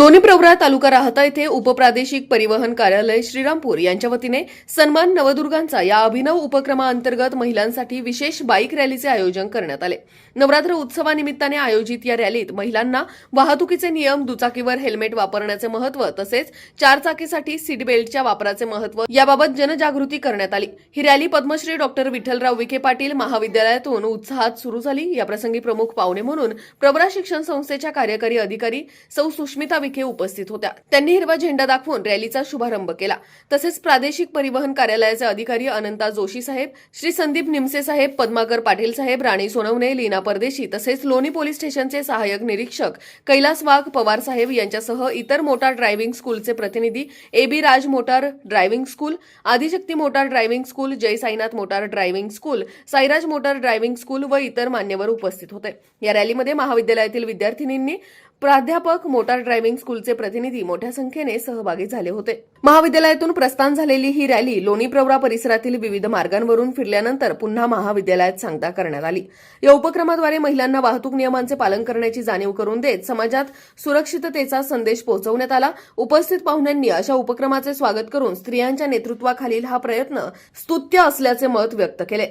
लोणी प्रवरा तालुका राहता येथे उपप्रादेशिक परिवहन कार्यालय श्रीरामपूर यांच्या वतीने सन्मान नवदुर्गांचा या अभिनव उपक्रमाअंतर्गत महिलांसाठी विशेष बाईक रॅलीचे आयोजन करण्यात आले. नवरात्र उत्सवानिमित्ताने आयोजित या रॅलीत महिलांना वाहतुकीचे नियम दुचाकीवर हेल्मेट वापरण्याचे महत्त्व तसेच चारचाकीसाठी सीट बेल्टच्या वापराचे महत्त्व याबाबत जनजागृती करण्यात आली. ही रॅली पद्मश्री डॉक्टर विठ्ठलराव विखे पाटील महाविद्यालयातून उत्साहात सुरू झाली. याप्रसंगी प्रमुख पाहुणे म्हणून प्रवरा शिक्षण संस्थेच्या कार्यकारी अधिकारी सौ सुष्मिता विखे उपस्थित होत्या. त्यांनी हिरवा झेंडा दाखवून रॅलीचा शुभारंभ केला. तसेच प्रादेशिक परिवहन कार्यालयाचे अधिकारी अनंता जोशी साहेब श्री संदीप निमसे साहेब पद्माकर पाटील साहेब राणी सोनवणे लीना परदेशी तसेच लोणी पोलीस स्टेशनचे सहाय्यक निरीक्षक कैलास वाघ पवार साहेब यांच्यासह इतर मोटार ड्रायव्हिंग स्कूलचे प्रतिनिधी A B Raj motor driving school Adishakti motor driving school Jai Sainath motor driving school Sairaj motor driving school व इतर मान्यवर उपस्थित होते. या रॅलीमध्ये महाविद्यालयातील विद्यार्थिनींनी प्राध्यापक मोटार ड्रायव्हिंग स्कूलचे प्रतिनिधी मोठ्या संख्येने सहभागी झाले होते. महाविद्यालयातून प्रस्थान झालेली ही रॅली लोणी प्रवरा परिसरातील विविध मार्गांवरून फिरल्यानंतर पुन्हा महाविद्यालयात सांगता करण्यात आली. या उपक्रमाद्वारे महिलांना वाहतूक नियमांचे पालन करण्याची जाणीव करून देत समाजात सुरक्षिततेचा संदेश पोहोचवण्यात आला. उपस्थित पाहुण्यांनी अशा उपक्रमाचे स्वागत करून स्त्रियांच्या नेतृत्वाखालील हा प्रयत्न स्तुत्य असल्याचे मत व्यक्त केले.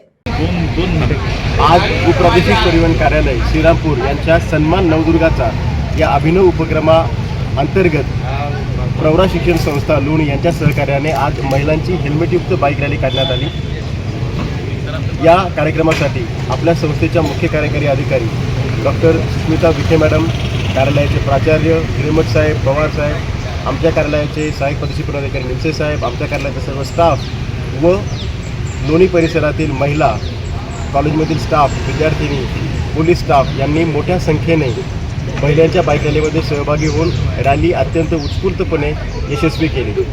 आज उपप्रादेशिक परिवहन कार्यालय श्रीरामपूर यांच्या सन्मान नवदुर्गाचा या अभिनव उपक्रमा अंतर्गत प्रवरा शिक्षण संस्था लोणी यांच्या सहकार्याने आज महिलांची हेल्मेटयुक्त बाईक रॅली काढण्यात आली. या कार्यक्रमासाठी आपल्या संस्थेच्या मुख्य कार्यकारी अधिकारी डॉक्टर सुस्मिता विखे मॅडम कार्यालयाचे प्राचार्य हिरेमठ साहेब पवार साहेब आमच्या कार्यालयाचे सहाय्यक पदशी पदाधिकारी निमसे साहेब आमच्या कार्यालयाचा सर्व स्टाफ व लोणी परिसरातील महिला कॉलेजमधील स्टाफ विद्यार्थिनी पोलीस स्टाफ यांनी मोठ्या संख्येने महिलांच्या बाईक रॅलीमध्ये सहभागी होऊन रॅली अत्यंत उत्स्फूर्तपणे यशस्वी केली.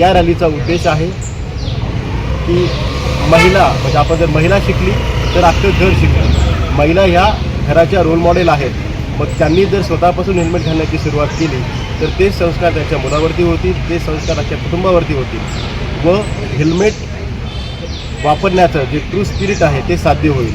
या रॅलीचा उद्देश आहे की महिला म्हणजे आपण जर महिला शिकली तर अख्खं घर शिकलं. महिला ह्या घराच्या रोल मॉडेल आहेत. मग त्यांनी जर स्वतःपासून हेल्मेट घालण्याची सुरुवात केली तर ते संस्कार त्यांच्या मुलावरती होतील ते संस्कार त्यांच्या कुटुंबावरती होतील. व हेल्मेट वापरण्याचं जे ट्रू स्पिरिट आहे ते साध्य होईल.